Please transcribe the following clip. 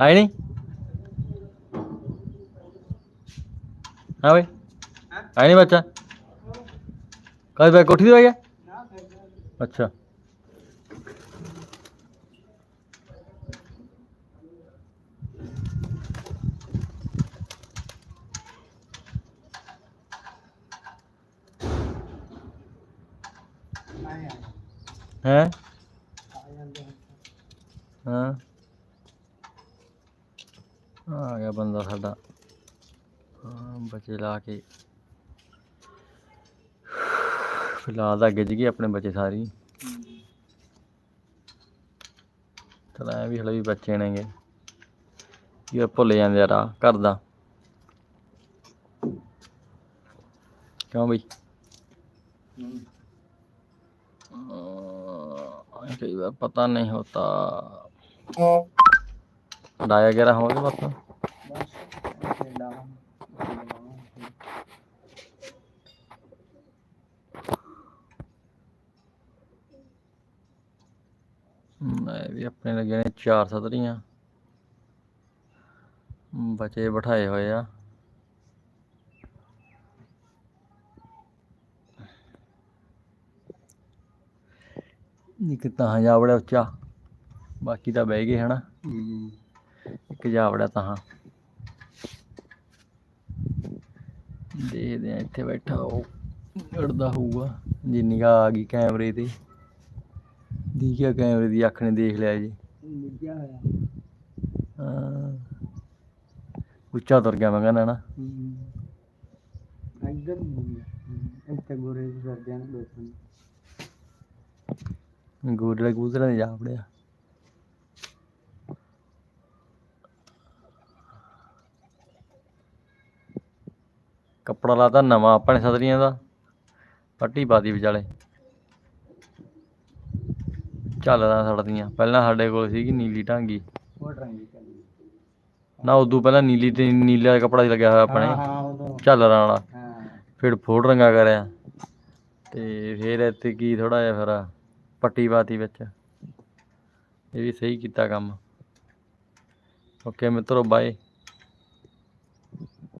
Đấy đi. હા ભાઈ આની બચ્ચા કઈ ભાઈ કોઠી દો અચ્છા હે હા ਆ ਗਿਆ ਬੰਦਾ ਸਾਡਾ ਹਾਂ ਬੱਚੇ ਲਾ ਕੇ ਫਿਲਹਾਲ ਤਾਂ ਗਿੱਜ ਗਏ ਆਪਣੇ ਬੱਚੇ ਸਾਰੀ ਚਲ ਐ ਵੀ ਹਲੇ ਵੀ ਬੱਚੇ ਨੇਗੇ ਇਹ ਭੁੱਲ ਜਾਂਦੇ ਆ ਰਾਹ ਘਰ ਦਾ ਕਿਉਂ ਬਈ अ, कई बार पता नहीं होता ਡਾਇਆ ਗੈਰਾ ਹੋਵਾਂਗੇ ਬਸ। ਮੈਂ ਵੀ ਆਪਣੇ ਲੱਗੇ ਨੇ 4 ਸਤਰੀਆਂ ਬਚੇ ਬਿਠਾਏ ਹੋਏ ਆ। ਇੱਕ ਹਾਂ ਜਾ ਉੱਚਾ, ਬਾਕੀ ਤਾਂ ਬਹਿ ਗਏ ਹਨਾ। ਬੜਾ ਤਾਂ ਦੇਖਦੇ ਆ ਇੱਥੇ ਬੈਠਾ ਉਹ ਅੜਦਾ ਹੋਊਗਾ। ਜੇ ਨਿਗਾਹ ਆ ਗਈ ਕੈਮਰੇ ਤੇ। ਦੀਖਿਆ ਕੈਮਰੇ ਦੀ ਅੱਖ ਨੇ ਦੇਖ ਲਿਆ ਜੀ। ਮਿੱਗਿਆ ਹੋਇਆ। ਹਾਂ। ਉੱਚਾ ਤੁਰ ਗਿਆ ਮੈਂ ਕਹਿੰਦਾ ਨਾ। ਇੱਧਰ ਇੱਥੇ ਗੋਰੇ ਸਰਦਿਆਂ ਨੂੰ ਕਬੂਤਰਾਂ ਜਾ ਵੜਿਆ। ਕੱਪੜਾ ਲਾਤਾ ਨਵਾਂ ਆਪਣੇ ਸਤਰੀਆਂ ਦਾ। ਪੱਟੀ ਪਾਦੀ ਵਿਚਾਲੇ। ਚੱਲਦਾ ਸੜਦੀਆਂ। ਪਹਿਲਾਂ ਸਾਡੇ ਕੋਲ ਸੀਗੀ ਨੀਲੀ ਢਾਂਗੀ ਨਾ ਉਦੋਂ ਪਹਿਲਾਂ ਨੀਲੀ ਤੇ ਨੀਲਾ ਕੱਪੜਾ ਲੱਗਿਆ ਹੋਇਆ ਆਪਣੇ। ਝਾਲਰਾਂ ਵਾਲਾ। ਫਿਰ ਫੋੜ ਰੰਗਾ ਕਰਿਆ। ਤੇ ਫਿਰ ਇੱਥੇ ਕੀ ਥੋੜਾ ਜਿਹਾ ਫਿਰ ਪੱਟੀ ਪਾਤੀ ਵਿੱਚ। ਇਹ ਵੀ ਸਹੀ ਕੀਤਾ ਕੰਮ। ਓਕੇ ਮਿੱਤਰੋ ਬਾਏ।